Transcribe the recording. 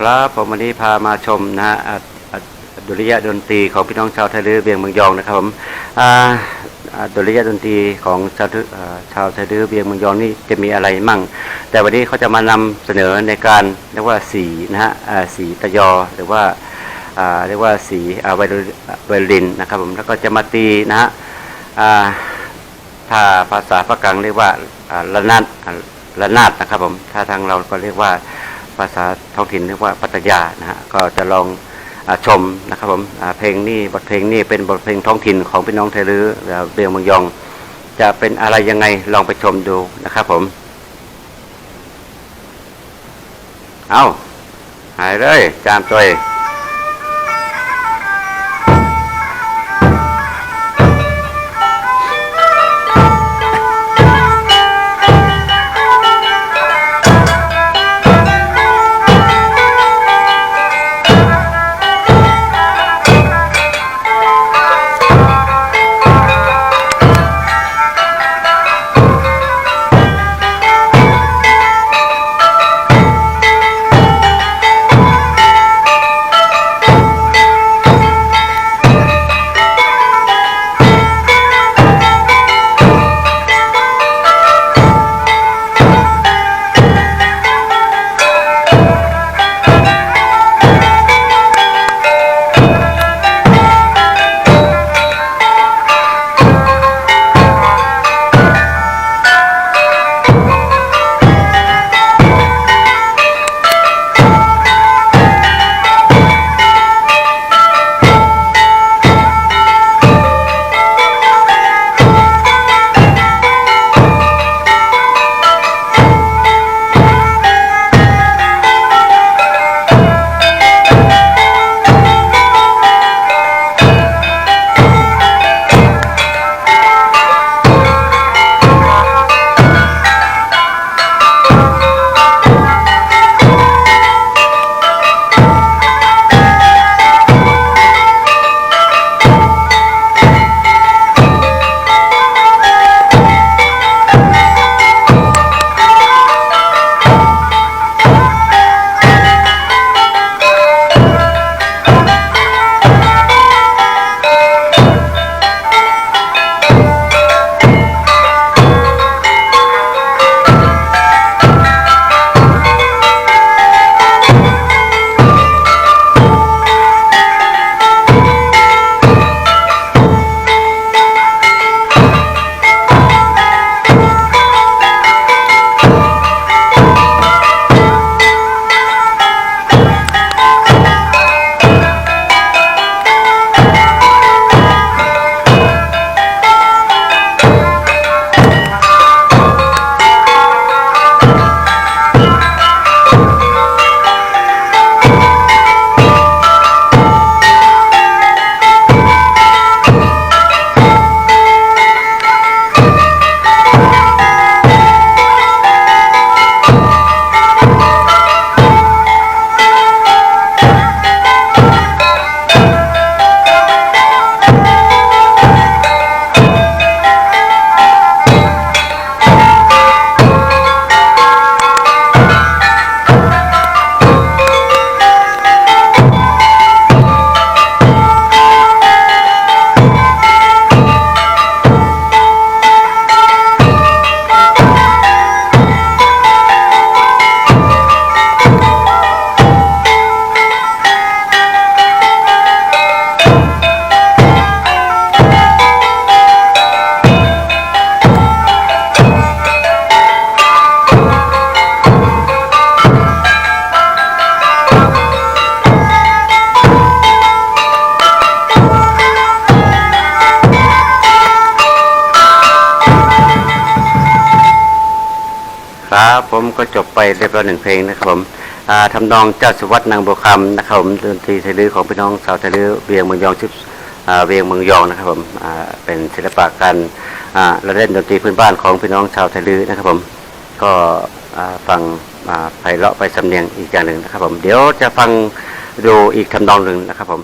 ครับผมวันนี้พามาชมนะฮะอดุริยะดนตรีของพี่น้องชาวไทยลื้อเวียงเมืองยองนะครับผมอดุริยะดนตรีของชาวชาวไทยลื้อเวียงเมืองยองนี่จะมีอะไรมั่ง แต่วันนี้เขาจะมานำเสนอในการเรียกว่าสีนะฮะสีตะยอหรือว่าเรียกว่าสีไวโอลินไวโอลินนะครับผมแล้วก็จะมาตีนะฮะอ่าถ้าภาษาภาคกลางเรียกว่าระนาดระนาดนะครับผมถ้าทางเราก็เรียกว่า ภาษาท้องถิ่นเรียกว่าปัตยานะฮะก็จะลองอชมนะครับผมเพลงนี้บทเพลงนี้เป็นบทเพลงท้องถิ่นของพี่น้องไทยลื้อและเบียงเมืองยอง จะเป็นอะไรยังไงลองไปชมดูนะครับผม เอาหายเลยจามตัวเอง ผมก็จบไปเรียบร้อยหนึ่งเพลงนะครับผมทำนองเจ้าสุวัตนางบัวคำนะครับผมดนตรีไทยลื้อของพี่น้องชาวไทยลื้อเวียงเมืองยองชิบเวียงเมืองยองนะครับผมเป็นศิลปะการละเล่นดนตรีพื้นบ้านของพี่น้องชาวไทยลื้อนะครับผม ก็ฟังไพเราะไปสำเนียงอีกอย่างหนึ่งนะครับผม เดี๋ยวจะฟังดูอีกทำนองหนึ่งนะครับผม